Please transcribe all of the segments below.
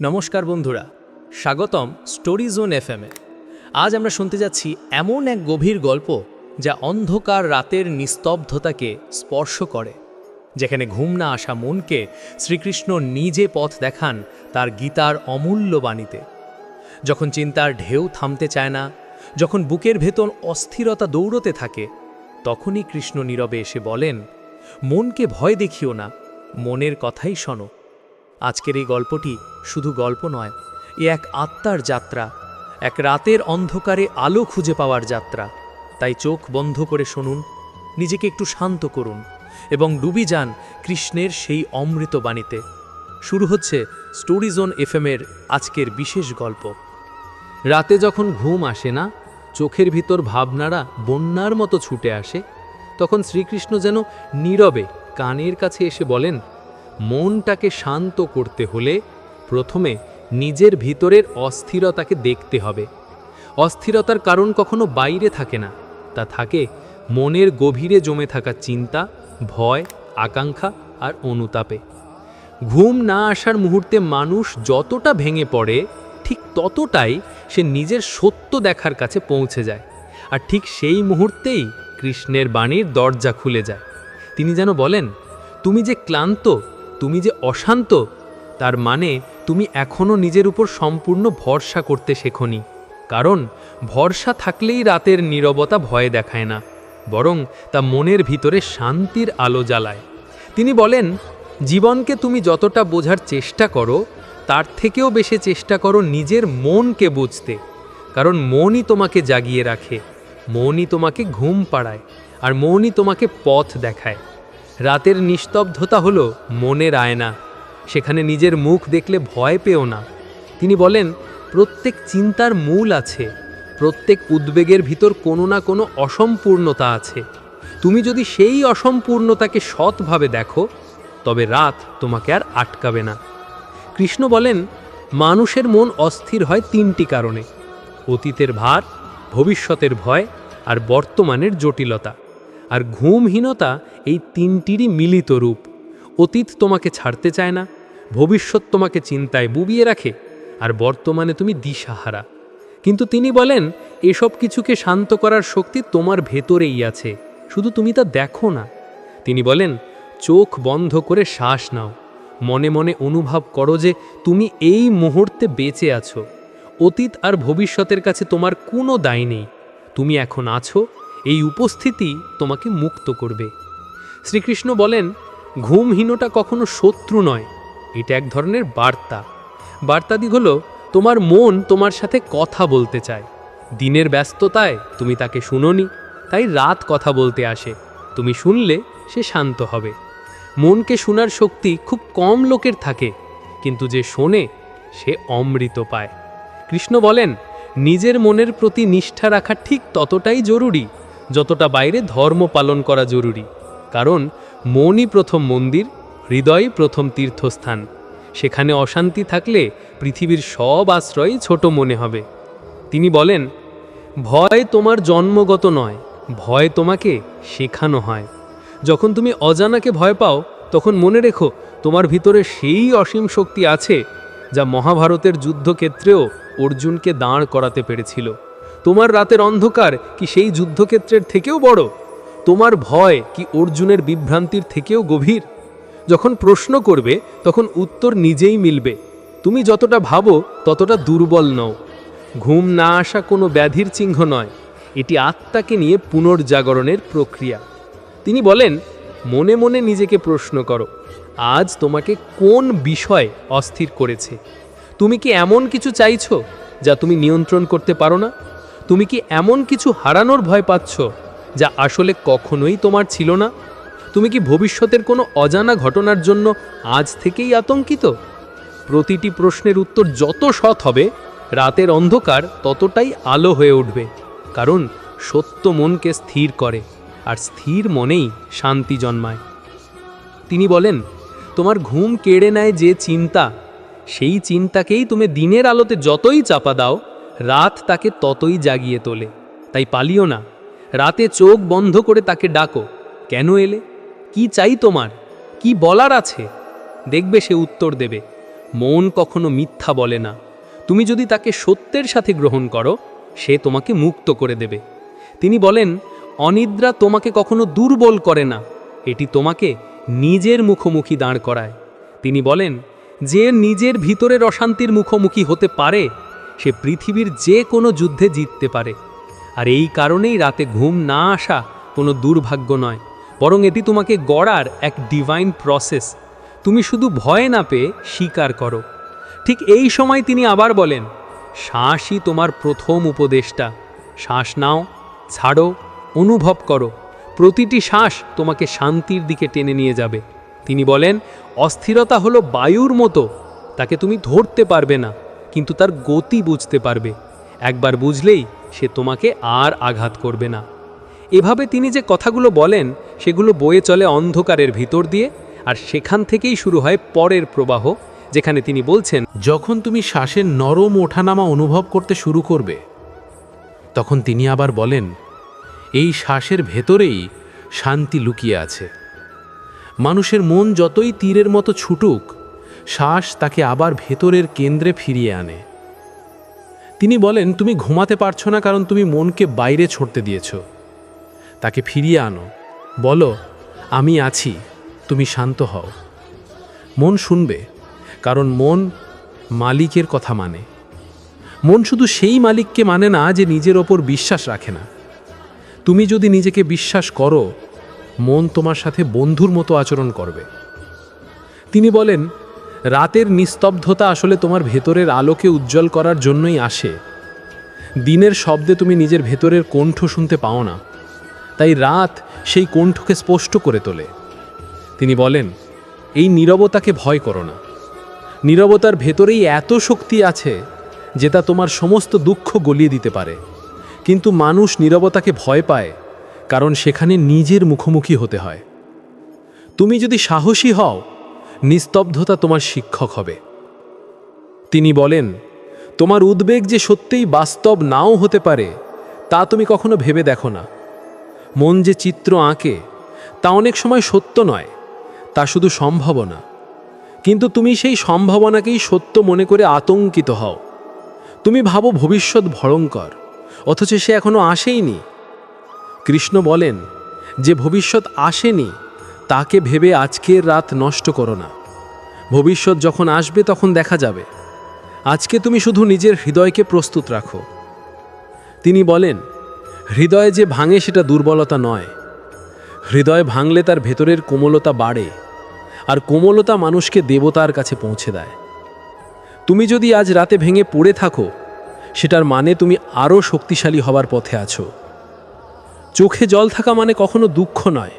নমস্কার বন্ধুরা, স্বাগতম স্টোরি জোন এফ এম এ। আজ আমরা শুনতে যাচ্ছি এমন এক গভীর গল্প যা অন্ধকার রাতের নিস্তব্ধতাকে স্পর্শ করে, যেখানে ঘুম না আসা মনকে শ্রীকৃষ্ণ নিজে পথ দেখান তার গীতার অমূল্য বাণীতে। যখন চিন্তার ঢেউ থামতে চায় না, যখন বুকের ভেতর অস্থিরতা দৌড়তে থাকে, তখনই কৃষ্ণ নীরবে এসে বলেন, মনকে ভয় দেখিও না, মনের কথাই শোনো। আজকের এই গল্পটি শুধু গল্প নয়, এ এক আত্মার যাত্রা, এক রাতের অন্ধকারে আলো খুঁজে পাওয়ার যাত্রা। তাই চোখ বন্ধ করে শুনুন, নিজেকে একটু শান্ত করুন এবং ডুবি যান কৃষ্ণের সেই অমৃত বাণীতে। শুরু হচ্ছে স্টোরিজোন এফএমের আজকের বিশেষ গল্প। রাতে যখন ঘুম আসে না, চোখের ভিতর ভাবনারা বন্যার মতো ছুটে আসে, তখন শ্রীকৃষ্ণ যেন নীরবে কানের কাছে এসে বলেন মনটাকে শান্ত করতে হলে প্রথমে নিজের ভিতরের অস্থিরতাকে দেখতে হবে। অস্থিরতার কারণ কখনো বাইরে থাকে না, তা থাকে মনের গভীরে জমে থাকা চিন্তা, ভয়, আকাঙ্ক্ষা আর অনুতাপে। ঘুম না আসার মুহূর্তে মানুষ যতটা ভেঙে পড়ে, ঠিক ততটাই সে নিজের সত্য দেখার কাছে পৌঁছে যায়। আর ঠিক সেই মুহূর্তেই কৃষ্ণের বাণীর দরজা খুলে যায়। তিনি যেন বলেন, তুমি যে ক্লান্ত তুমি যে অশান্ত, তার মানে তুমি এখনও নিজের উপর সম্পূর্ণ ভরসা করতে শেখনি। কারণ ভরসা থাকলেই রাতের নীরবতা ভয় দেখায় না, বরং তা মনের ভিতরে শান্তির আলো জ্বালায়। তিনি বলেন, জীবনকে তুমি যতটা বোঝার চেষ্টা করো, তার থেকেও বেশি চেষ্টা করো নিজের মনকে বুঝতে। কারণ মনই তোমাকে জাগিয়ে রাখে, মনই তোমাকে ঘুম পাড়ায়, আর মনই তোমাকে পথ দেখায়। রাতের নিস্তব্ধতা হলো মনের আয়না। সেখানে নিজের মুখ দেখলে ভয় পেও না। তিনি বলেন, প্রত্যেক চিন্তার মূল আছে। প্রত্যেক উদ্বেগের ভিতর কোনো না কোনো অসম্পূর্ণতা আছে। তুমি যদি সেই অসম্পূর্ণতাকে সৎভাবে দেখো, তবে রাত তোমাকে আর আটকাবে না। কৃষ্ণ বলেন, মানুষের মন অস্থির হয় তিনটি কারণে। অতীতের ভার, ভবিষ্যতের ভয় আর বর্তমানের জটিলতা। আর ঘুমহীনতা এই তিনটিরই মিলিত রূপ। অতীত তোমাকে ছাড়তে চায় না, ভবিষ্যৎ তোমাকে চিন্তায় বুবিয়ে রাখে, আর বর্তমানে তুমি দিশাহারা। কিন্তু তিনি বলেন, এসব কিছুকে শান্ত করার শক্তি তোমার ভেতরেই আছে, শুধু তুমি তা দেখো না। তিনি বলেন, চোখ বন্ধ করে শ্বাস নাও, মনে মনে অনুভব করো যে তুমি এই মুহূর্তে বেঁচে আছো। অতীত আর ভবিষ্যতের কাছে তোমার কোনো দায় নেই। তুমি এখন আছো এই উপস্থিতি তোমাকে মুক্ত করবে। শ্রীকৃষ্ণ বলেন, ঘুমহীনতা কখনো শত্রু নয়, এটা এক ধরনের বার্তা। বার্তাদি হলো, তোমার মন তোমার সাথে কথা বলতে চায়। দিনের ব্যস্ততায় তুমি তাকে শুনোনি, তাই রাত কথা বলতে আসে। তুমি শুনলে সে শান্ত হবে। মনকে শোনার শক্তি খুব কম লোকের থাকে, কিন্তু যে শোনে, সে অমৃত পায়। কৃষ্ণ বলেন, নিজের মনের প্রতি নিষ্ঠা রাখা ঠিক ততটাই জরুরি যতটা বাইরে ধর্ম পালন করা জরুরি। কারণ মনই প্রথম মন্দির হৃদয়ই প্রথম তীর্থস্থান। সেখানে অশান্তি থাকলে পৃথিবীর সব আশ্রয় ছোট মনে হবে। তিনি বলেন, ভয় তোমার জন্মগত নয়, ভয় তোমাকে শেখানো হয়। যখন তুমি অজানাকে ভয় পাও, তখন মনে রেখো তোমার ভিতরে সেই অসীম শক্তি আছে যা মহাভারতের যুদ্ধক্ষেত্রেও অর্জুনকে দাঁড় করাতে পেরেছিল। তোমার রাতের অন্ধকার কি সেই যুদ্ধক্ষেত্রের থেকেও বড়? তোমার ভয় কি অর্জুনের বিভ্রান্তির থেকেও গভীর? যখন প্রশ্ন করবে, তখন উত্তর নিজেই মিলবে। তুমি যতটা ভাবো, ততটা দুর্বল নও। ঘুম না আসা কোনো ব্যাধির চিহ্ন নয়। এটি আত্মাকে নিয়ে পুনর্জাগরণের প্রক্রিয়া। তিনি বলেন, মনে মনে নিজেকে প্রশ্ন করো, আজ তোমাকে কোন বিষয় অস্থির করেছে? তুমি কি এমন কিছু চাইছো যা তুমি নিয়ন্ত্রণ করতে পারো না? তুমি কি এমন কিছু হারানোর ভয় পাচ্ছ যা আসলে কখনোই তোমার ছিল না? তুমি কি ভবিষ্যতের কোনো অজানা ঘটনার জন্য আজ থেকেই আতঙ্কিত? প্রতিটি প্রশ্নের উত্তর যত সৎ হবে, রাতের অন্ধকার ততটাই আলো হয়ে উঠবে, কারণ সত্য মনকে স্থির করে, আর স্থির মনেই শান্তি জন্মায়। তিনি বলেন, তোমার ঘুম কেড়ে নেয় যে চিন্তা, সেই চিন্তাকেই তুমি দিনের আলোতে যতই চাপা দাও রাত তাকে ততই জাগিয়ে তোলে। তাই পালিও না। রাতে চোখ বন্ধ করে তাকে ডাকো, কেন এলে? কি চাই তোমার? কি বলার আছে? দেখবে সে উত্তর দেবে, মন কখনো মিথ্যা বলে না। তুমি যদি তাকে সত্যের সাথে গ্রহণ করো, সে তোমাকে মুক্ত করে দেবে। তিনি বলেন, অনিদ্রা তোমাকে কখনো দুর্বল করে না। এটি তোমাকে নিজের মুখোমুখি দাঁড় করায়। তিনি বলেন, যে নিজের ভিতরের অশান্তির মুখোমুখি হতে পারে সে পৃথিবীর যে কোনো যুদ্ধে জিততে পারে। আর এই কারণেই রাতে ঘুম না আসা কোনো দুর্ভাগ্য নয়, বরং এটি তোমাকে গড়ার এক ডিভাইন প্রসেস তুমি শুধু ভয় না পেয়ে স্বীকার করো। ঠিক এই সময় তিনি আবার বলেন শ্বাসই তোমার প্রথম উপদেশটা। শ্বাস নাও, ছাড়ো, অনুভব করো। প্রতিটি শ্বাস তোমাকে শান্তির দিকে টেনে নিয়ে যাবে। তিনি বলেন, অস্থিরতা হলো বায়ুর মতো, তাকে তুমি ধরতে পারবে না। কিন্তু তার গতি বুঝতে পারবে। একবার বুঝলেই সে তোমাকে আর আঘাত করবে না। এভাবে তিনি যে কথাগুলো বলেন, সেগুলো বয়ে চলে অন্ধকারের ভিতর দিয়ে, আর সেখান থেকেই শুরু হয় পরের প্রবাহ, যেখানে তিনি বলছেন, যখন তুমি শ্বাসের নরম ওঠানামা অনুভব করতে শুরু করবে, তখন তিনি আবার বলেন, এই শ্বাসের ভেতরেই শান্তি লুকিয়ে আছে। মানুষের মন যতই তীরের মতো ছুটুক শ্বাস তাকে আবার ভেতরের কেন্দ্রে ফিরিয়ে আনে। তিনি বলেন, তুমি ঘুমাতে পারছ না কারণ তুমি মনকে বাইরে ছড়তে দিয়েছ। তাকে ফিরিয়ে আনো। বলো, আমি আছি, তুমি শান্ত হও। মন শুনবে, কারণ মন মালিকের কথা মানে। মন শুধু সেই মালিককে মানে না যে নিজের ওপর বিশ্বাস রাখে না। তুমি যদি নিজেকে বিশ্বাস করো, মন তোমার সাথে বন্ধুর মতো আচরণ করবে। তিনি বলেন রাতের নিস্তব্ধতা আসলে তোমার ভেতরের আলোকে উজ্জ্বল করার জন্যই আসে। দিনের শব্দে তুমি নিজের ভেতরের কণ্ঠ শুনতে পাও না। তাই রাত সেই কণ্ঠকে স্পষ্ট করে তোলে। তিনি বলেন, এই নীরবতাকে ভয় করো না। নীরবতার ভেতরেই এত শক্তি আছে যে তা তোমার সমস্ত দুঃখ গলিয়ে দিতে পারে। কিন্তু মানুষ নীরবতাকে ভয় পায়, কারণ সেখানে নিজের মুখোমুখি হতে হয়। তুমি যদি সাহসী হও নিস্তব্ধতা তোমার শিক্ষক হবে। তিনি বলেন, তোমার উদ্বেগ যে সত্যিই বাস্তব নাও হতে পারে, তা তুমি কখনো ভেবে দেখো না। মন যে চিত্র আঁকে, তা অনেক সময় সত্য নয়, তা শুধু সম্ভাবনা। কিন্তু তুমি সেই সম্ভাবনাকেই সত্য মনে করে আতঙ্কিত হও। তুমি ভাবো ভবিষ্যৎ ভয়ঙ্কর, অথচ সে এখনও আসেইনি। কৃষ্ণ বলেন, যে ভবিষ্যৎ আসেনি তাকে ভেবে আজকের রাত নষ্ট করো না। ভবিষ্যৎ যখন আসবে তখন দেখা যাবে। আজকে তুমি শুধু নিজের হৃদয়কে প্রস্তুত রাখো। তিনি বলেন, হৃদয় যে ভাঙে সেটা দুর্বলতা নয়। হৃদয় ভাঙলে তার ভেতরের কোমলতা বাড়ে আর কোমলতা মানুষকে দেবতার কাছে পৌঁছে দেয়। তুমি যদি আজ রাতে ভেঙে পড়ে থাকো, সেটার মানে তুমি আরও শক্তিশালী হবার পথে আছো। চোখে জল থাকা মানে কখনো দুঃখ নয়।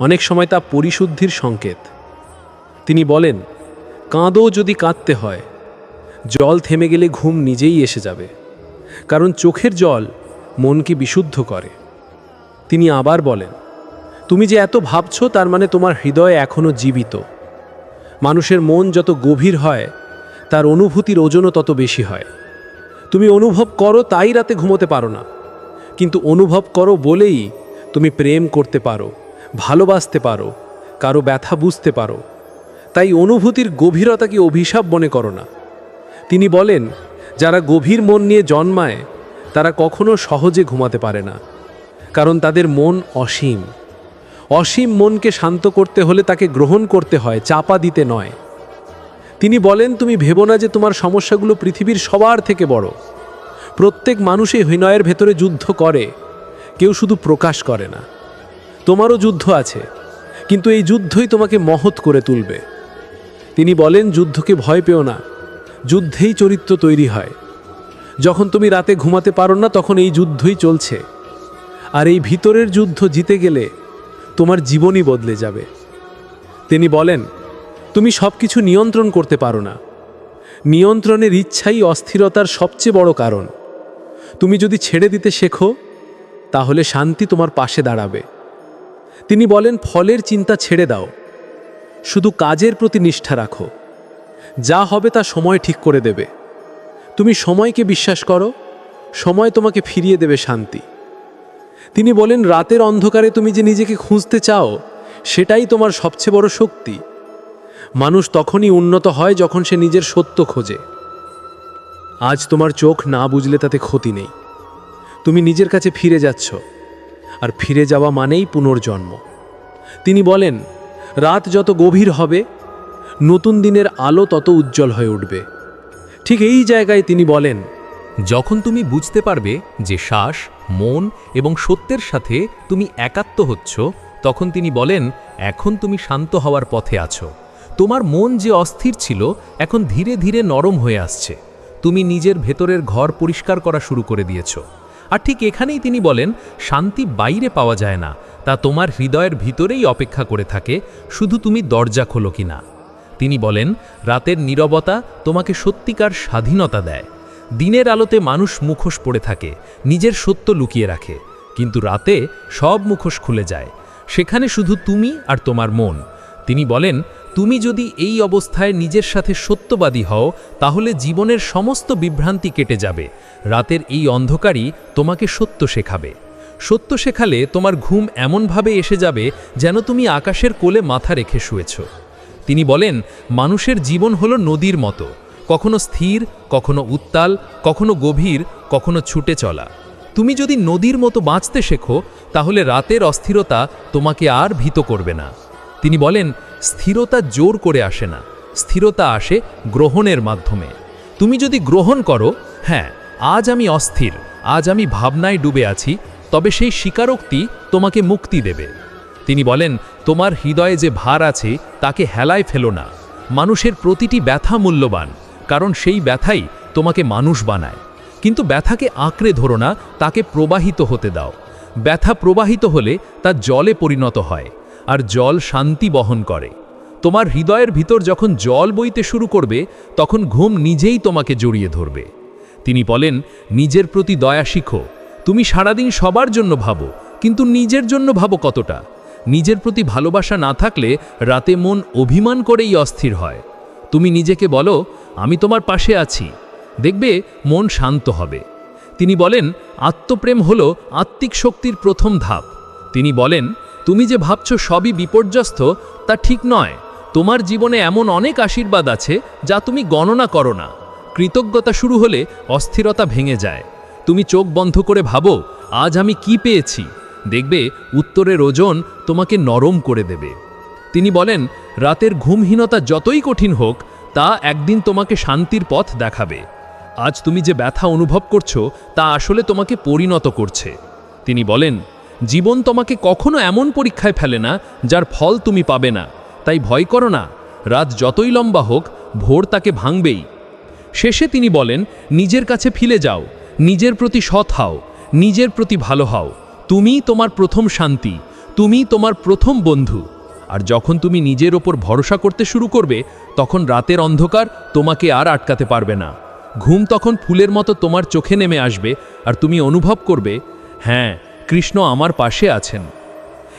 অনেক সময় তা পরিশুদ্ধির সংকেত। তিনি বলেন কাঁদও যদি কাঁদতে হয়, জল থেমে গেলে ঘুম নিজেই এসে যাবে, কারণ চোখের জল মনকে বিশুদ্ধ করে। তিনি আবার বলেন, তুমি যে এত ভাবছ তার মানে তোমার হৃদয় এখনও জীবিত। মানুষের মন যত গভীর হয়, তার অনুভূতির ওজনও তত বেশি হয়। তুমি অনুভব করো তাই রাতে ঘুমোতে পারো না, কিন্তু অনুভব করো বলেই তুমি প্রেম করতে পারো। ভালোবাসতে পারো, কারও ব্যথা বুঝতে পারো। তাই অনুভূতির গভীরতাকে অভিশাপ মনে করো না। তিনি বলেন, যারা গভীর মন নিয়ে জন্মায়, তারা কখনো সহজে ঘুমাতে পারে না, কারণ তাদের মন অসীম। অসীম মনকে শান্ত করতে হলে তাকে গ্রহণ করতে হয়, চাপা দিতে নয়। তিনি বলেন, তুমি ভেবো না যে তোমার সমস্যাগুলো পৃথিবীর সবার থেকে বড়। প্রত্যেক মানুষই হৃদয়ের ভেতরে যুদ্ধ করে, কেউ শুধু প্রকাশ করে না। তোমারও যুদ্ধ আছে, কিন্তু এই যুদ্ধই তোমাকে মহৎ করে তুলবে। তিনি বলেন, যুদ্ধকে ভয় পেও না, যুদ্ধেই চরিত্র তৈরি হয়। যখন তুমি রাতে ঘুমাতে পারো না, তখন এই যুদ্ধই চলছে। আর এই ভিতরের যুদ্ধ জিতে গেলে তোমার জীবনই বদলে যাবে। তিনি বলেন, তুমি সব কিছু নিয়ন্ত্রণ করতে পারো না। নিয়ন্ত্রণের ইচ্ছাই অস্থিরতার সবচেয়ে বড় কারণ। তুমি যদি ছেড়ে দিতে শেখো, তাহলে শান্তি তোমার পাশে দাঁড়াবে। তিনি বলেন, ফলের চিন্তা ছেড়ে দাও। শুধু কাজের প্রতি নিষ্ঠা রাখো। যা হবে তা সময় ঠিক করে দেবে। তুমি সময়কে বিশ্বাস করো। সময় তোমাকে ফিরিয়ে দেবে শান্তি। তিনি বলেন, রাতের অন্ধকারে তুমি যে নিজেকে খুঁজতে চাও, সেটাই তোমার সবচেয়ে বড় শক্তি। মানুষ তখনই উন্নত হয় যখন সে নিজের সত্য খোঁজে। আজ তোমার চোখ না বুঝলে তাতে ক্ষতি নেই। তুমি নিজের কাছে ফিরে যাচ্ছ। আর ফিরে যাওয়া মানেই পুনর্জন্ম। তিনি বলেন, রাত যত গভীর হবে, নতুন দিনের আলো তত উজ্জ্বল হয়ে উঠবে। ঠিক এই জায়গায় তিনি বলেন, যখন তুমি বুঝতে পারবে যে শ্বাস, মন এবং সত্যের সাথে তুমি একাত্ম হচ্ছ, তখন তিনি বলেন, এখন তুমি শান্ত হওয়ার পথে আছো। তোমার মন যে অস্থির ছিল, এখন ধীরে ধীরে নরম হয়ে আসছে। তুমি নিজের ভেতরের ঘর পরিষ্কার করা শুরু করে দিয়েছ। আর ঠিক এখানেই তিনি বলেন, শান্তি বাইরে পাওয়া যায় না। তা তোমার হৃদয়ের ভিতরেই অপেক্ষা করে থাকে, শুধু তুমি দরজা খোলো কিনা তিনি বলেন, রাতের নীরবতা তোমাকে সত্যিকার স্বাধীনতা দেয়। দিনের আলোতে মানুষ মুখোশ পড়ে থাকে, নিজের সত্য লুকিয়ে রাখে। কিন্তু রাতে সব মুখোশ খুলে যায়। সেখানে শুধু তুমি আর তোমার মন। তিনি বলেন তুমি যদি এই অবস্থায় নিজের সাথে সত্যবাদী হও, তাহলে জীবনের সমস্ত বিভ্রান্তি কেটে যাবে। রাতের এই অন্ধকারই তোমাকে সত্য শেখাবে। সত্য শেখালে তোমার ঘুম এমনভাবে এসে যাবে যেন তুমি আকাশের কোলে মাথা রেখে শুয়েছ। তিনি বলেন, মানুষের জীবন হলো নদীর মতো। কখনো স্থির, কখনো উত্তাল, কখনো গভীর, কখনো ছুটে চলা। তুমি যদি নদীর মতো বাঁচতে শেখো, তাহলে রাতের অস্থিরতা তোমাকে আর ভীত করবে না। তিনি বলেন স্থিরতা জোর করে আসে না। স্থিরতা আসে গ্রহণের মাধ্যমে। তুমি যদি গ্রহণ করো হ্যাঁ আজ আমি অস্থির, আজ আমি ভাবনায় ডুবে আছি, তবে সেই স্বীকারোক্তি তোমাকে মুক্তি দেবে। তিনি বলেন, তোমার হৃদয়ে যে ভার আছে, তাকে হেলায় ফেলো না। মানুষের প্রতিটি ব্যথা মূল্যবান, কারণ সেই ব্যথাই তোমাকে মানুষ বানায়। কিন্তু ব্যথাকে আঁকড়ে ধরো না, তাকে প্রবাহিত হতে দাও। ব্যথা প্রবাহিত হলে তা জলে পরিণত হয়। আর জল শান্তি বহন করে। তোমার হৃদয়ের ভিতর যখন জল বইতে শুরু করবে, তখন ঘুম নিজেই তোমাকে জড়িয়ে ধরবে। তিনি বলেন, নিজের প্রতি দয়া শিখো। তুমি সারাদিন সবার জন্য ভাবো, কিন্তু নিজের জন্য ভাবো কতটা? নিজের প্রতি ভালোবাসা না থাকলে রাতে মন অভিমান করেই অস্থির হয়। তুমি নিজেকে বলো, আমি তোমার পাশে আছি। দেখবে, মন শান্ত হবে। তিনি বলেন, আত্মপ্রেম হল আত্মিক শক্তির প্রথম ধাপ। তিনি বলেন তুমি যে ভাবছ সবই বিপর্যস্ত, তা ঠিক নয়। তোমার জীবনে এমন অনেক আশীর্বাদ আছে, যা তুমি গণনা করো না। কৃতজ্ঞতা শুরু হলে অস্থিরতা ভেঙে যায়। তুমি চোখ বন্ধ করে ভাবো, আজ আমি কি পেয়েছি? দেখবে, উত্তরের ওজন তোমাকে নরম করে দেবে। তিনি বলেন, রাতের ঘুমহীনতা যতই কঠিন হোক, তা একদিন তোমাকে শান্তির পথ দেখাবে। আজ তুমি যে ব্যথা অনুভব করছ, তা আসলে তোমাকে পরিণত করছে। তিনি বলেন জীবন তোমাকে কখনো এমন পরীক্ষায় ফেলে না, যার ফল তুমি পাবে না। তাই ভয় করো না, রাত যতই লম্বা হোক, ভোর তাকে ভাঙবেই। শেষে তিনি বলেন, নিজের কাছে ফিরে যাও, নিজের প্রতি সৎ হও, নিজের প্রতি ভালো হও। তুমি তোমার প্রথম শান্তি তুমি তোমার প্রথম বন্ধু। আর যখন তুমি নিজের ওপর ভরসা করতে শুরু করবে, তখন রাতের অন্ধকার তোমাকে আর আটকাতে পারবে না। ঘুম তখন ফুলের মতো তোমার চোখে নেমে আসবে, আর তুমি অনুভব করবে হ্যাঁ কৃষ্ণ আমার পাশে আছেন।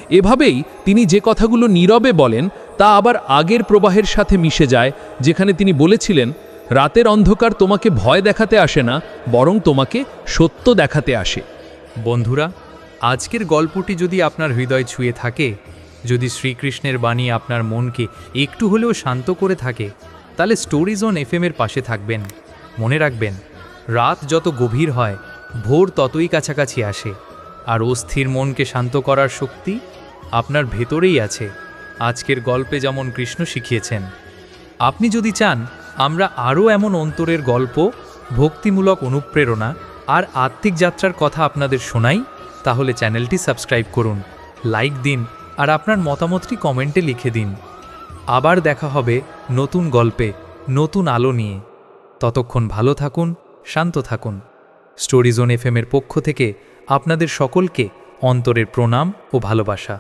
এভাবেই তিনি যে কথাগুলো নীরবে বলেন, তা আবার আগের প্রবাহের সাথে মিশে যায়, যেখানে তিনি বলেছিলেন, রাতের অন্ধকার তোমাকে ভয় দেখাতে আসে না, বরং তোমাকে সত্য দেখাতে আসে। বন্ধুরা, আজকের গল্পটি যদি আপনার হৃদয় ছুঁয়ে থাকে, যদি শ্রীকৃষ্ণের বাণী আপনার মনকে একটু হলেও শান্ত করে থাকে, তাহলে স্টোরিজ অন এফএমের পাশে থাকবেন। মনে রাখবেন, রাত যত গভীর হয়, ভোর ততই কাছাকাছি আসে। আর অস্থির মনকে শান্ত করার শক্তি আপনার ভেতরেই আছে। আজকের গল্পে যেমন কৃষ্ণ শিখিয়েছেন। আপনি যদি চান, আমরা আরও এমন অন্তরের গল্প, ভক্তিমূলক অনুপ্রেরণা আর আত্মিক যাত্রার কথা আপনাদের শোনাই, তাহলে চ্যানেলটি সাবস্ক্রাইব করুন, লাইক দিন আর আপনার মতামতটি কমেন্টে লিখে দিন। আবার দেখা হবে নতুন গল্পে, নতুন আলো নিয়ে। ততক্ষণ ভালো থাকুন, শান্ত থাকুন। স্টোরিজোন এফএমের পক্ষ থেকে আপনাদের সকলকে অন্তরের প্রণাম ও ভালোবাসা।